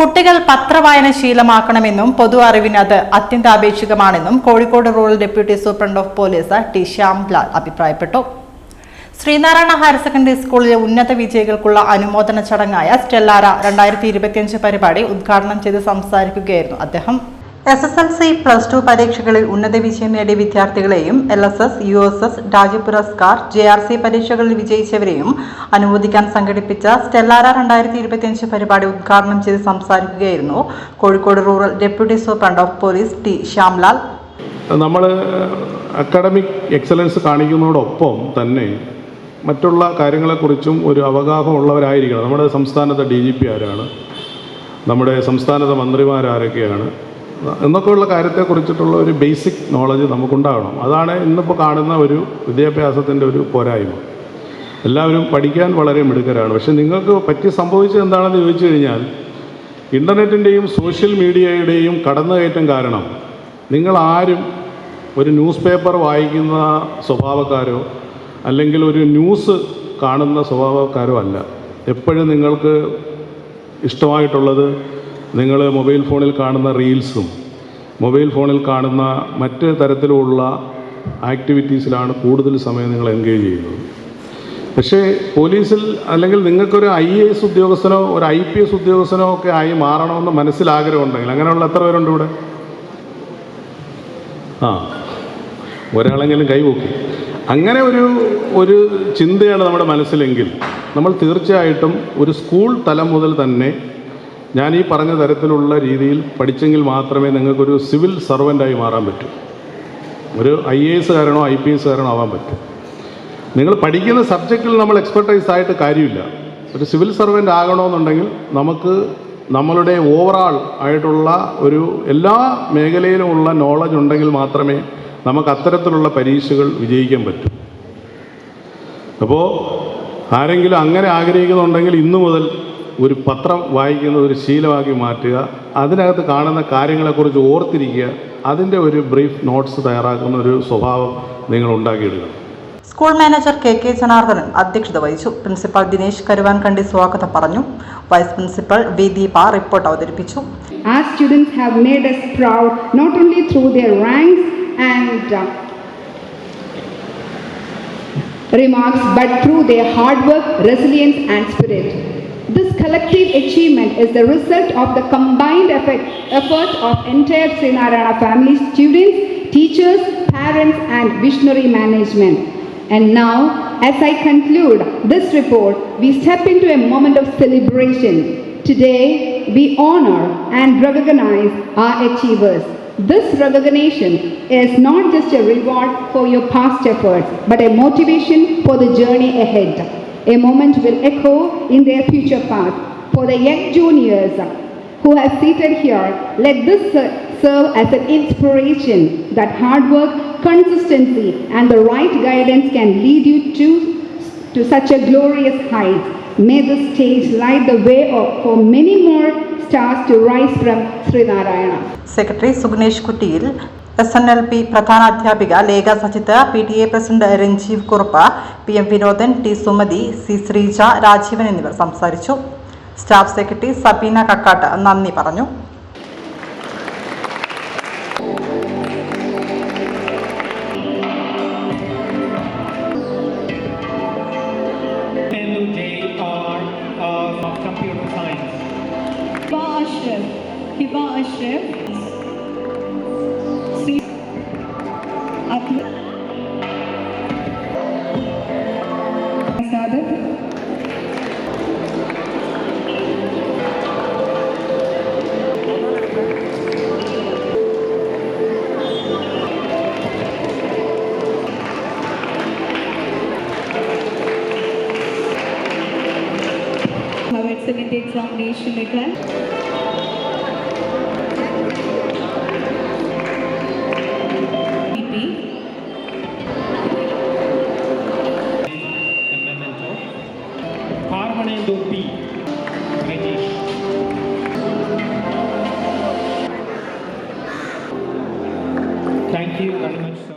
കുട്ടികൾ പത്രവായന ശീലമാക്കണമെന്നും പൊതു അറിവിന് അത് അത്യന്താപേക്ഷികമാണെന്നും Kozhikode rural deputy superintendent of police T Shyamlal അഭിപ്രായപ്പെട്ടു. ശ്രീനാരായണ ഹയർ സെക്കൻഡറി സ്കൂളിലെ ഉന്നത വിജയികൾക്കുള്ള അനുമോദന ചടങ്ങായ സ്റ്റെല്ലാര രണ്ടായിരത്തി പരിപാടി ഉദ്ഘാടനം ചെയ്ത് സംസാരിക്കുകയായിരുന്നു അദ്ദേഹം. S S L C plus two പരീക്ഷകളിൽ ഉന്നത വിജയം നേടിയ വിദ്യാർത്ഥികളെയും L S S U S S Rajya Puraskar J R C പരീക്ഷകളിൽ വിജയിച്ചവരെയും അനുമോദിക്കാൻ സംഘടിപ്പിച്ച സ്റ്റെല്ലാര രണ്ടായിരത്തി ഇരുപത്തിയഞ്ച് പരിപാടി ഉദ്ഘാടനം ചെയ്ത് സംസാരിക്കുകയായിരുന്നു Kozhikode rural deputy superintendent of police T Shyamlal. നമ്മൾ അക്കാഡമിക് എക്സലൻസ് കാണിക്കുന്നതോടൊപ്പം തന്നെ മറ്റുള്ള കാര്യങ്ങളെക്കുറിച്ചും ഒരു അവഗാഹം ഉള്ളവരായിരിക്കണം. നമ്മുടെ സംസ്ഥാനത്തെ ഡി ജി പി ആരാണ്? നമ്മുടെ സംസ്ഥാനത്തെ മന്ത്രിമാരാരൊക്കെയാണ്? എന്നൊക്കെയുള്ള കാര്യത്തെ കുറിച്ചിട്ടുള്ള ഒരു ബേസിക് നോളജ് നമുക്കുണ്ടാകണം. അതാണ് ഇന്നിപ്പോൾ കാണുന്ന ഒരു വിദ്യാഭ്യാസത്തിന്റെ ഒരു പോരായ്മ. എല്ലാവരും പഠിക്കാൻ വളരെ മിടുക്കരാണ്. പക്ഷെ നിങ്ങൾക്ക് പറ്റി സംഭവിച്ചത് എന്താണെന്ന് ചോദിച്ചു കഴിഞ്ഞാൽ ഇന്റർനെറ്റിന്റെയും സോഷ്യൽ മീഡിയയുടെയും കടന്നുകയറ്റം കാരണം നിങ്ങൾ ആരും ഒരു ന്യൂസ് പേപ്പർ വായിക്കുന്ന സ്വഭാവക്കാരോ അല്ലെങ്കിൽ ഒരു ന്യൂസ് കാണുന്ന സ്വഭാവക്കാരോ അല്ല. എപ്പോഴും നിങ്ങൾക്ക് ഇഷ്ടമായിട്ടുള്ളത് നിങ്ങൾ മൊബൈൽ ഫോണിൽ കാണുന്ന റീൽസും മൊബൈൽ ഫോണിൽ കാണുന്ന മറ്റ് തരത്തിലുള്ള ആക്ടിവിറ്റീസിലാണ് കൂടുതൽ സമയം നിങ്ങൾ എൻഗേജ് ചെയ്യുന്നത്. പക്ഷേ പോലീസിൽ അല്ലെങ്കിൽ നിങ്ങൾക്കൊരു ഐ എ എസ് ഉദ്യോഗസ്ഥനോ ഒരു ഐ പി എസ് ഉദ്യോഗസ്ഥനോ ഒക്കെ ആയി മാറണമെന്ന് മനസ്സിലാഗ്രഹമുണ്ടെങ്കിൽ അങ്ങനെയുള്ള എത്ര പേരുണ്ട് ഇവിടെ? ആ ഒരാളെങ്കിലും കൈപോക്കി അങ്ങനെ ഒരു ഒരു ചിന്തയാണ് നമ്മുടെ മനസ്സിലെങ്കിൽ നമ്മൾ തീർച്ചയായിട്ടും ഒരു സ്കൂൾ തലം മുതൽ തന്നെ ഞാൻ ഈ പറഞ്ഞ തരത്തിലുള്ള രീതിയിൽ പഠിച്ചെങ്കിൽ മാത്രമേ നിങ്ങൾക്കൊരു സിവിൽ സർവന്റായി മാറാൻ പറ്റൂ. ഒരു ഐ എ എസ്സുകാരനോ ഐ പി എസ്സുകാരനോ ആവാൻ പറ്റും. നിങ്ങൾ പഠിക്കുന്ന സബ്ജക്റ്റിൽ നമ്മൾ എക്സ്പെർട്ടൈസ് ആയിട്ട് കാര്യമില്ല. ഒരു സിവിൽ സർവന്റ് ആകണമെന്നുണ്ടെങ്കിൽ നമുക്ക് നമ്മളുടെ ഓവറാൾ ആയിട്ടുള്ള ഒരു എല്ലാ മേഖലയിലുമുള്ള നോളജ് ഉണ്ടെങ്കിൽ മാത്രമേ നമുക്ക് അത്തരത്തിലുള്ള പരീക്ഷകൾ വിജയിക്കാൻ പറ്റൂ. അപ്പോൾ ആരെങ്കിലും അങ്ങനെ ആഗ്രഹിക്കുന്നുണ്ടെങ്കിൽ ഇന്നു മുതൽ ഒരു പത്രം വായിക്കുന്ന ഒരു ശീലമാക്കി മാറ്റുക അതിനകത്ത് കാണുന്ന കാര്യങ്ങളെക്കുറിച്ച് ഓർത്തിരിക്കുക അതിന്റെ ഒരു ബ്രീഫ് നോട്ട്സ് തയ്യാറാക്കുന്ന ഒരു സ്വഭാവം നിങ്ങൾ ഉണ്ടാക്കിയിടുക school manager K K Janardhanan അധ്യക്ഷത വഹിച്ചു. പ്രിൻസിപ്പൽ ദിനേശ് കരുവാൻകണ്ടി സ്വാഗതം പറഞ്ഞു. Vice principal V Deepa report അവതരിപ്പിച്ചു. Our students have made us proud not only through their ranks and remarks remarks but through their hard work, resilience, and spirit. This collective achievement is the result of the combined effort, effort of entire Srinarayana family, students, teachers, parents, and visionary management. And now, as I conclude this report, we step into a moment of celebration. Today, we honor and recognize our achievers. This recognition is not just a reward for your past efforts, but a motivation for the journey ahead. A moment will echo in their future path. For the young juniors who have seated here, let this serve as an inspiration that hard work, consistency, and the right guidance can lead you to, to such a glorious height. May this stage light the way for many more stars to rise from Sri Narayana. Secretary Sugnesh Kutil S N L P പ്രധാന അധ്യാപിക Lekha Sajith P T A president Ranjeev Kurup P M Vinodan T Sumathi C Sreeja Rajeevan എന്നിവർ സംസാരിച്ചു staff secretary Sabeena Kakkat നന്ദി പറഞ്ഞു Ashraf. Hiba Ashraf. It's an examination. B. Thank you very much.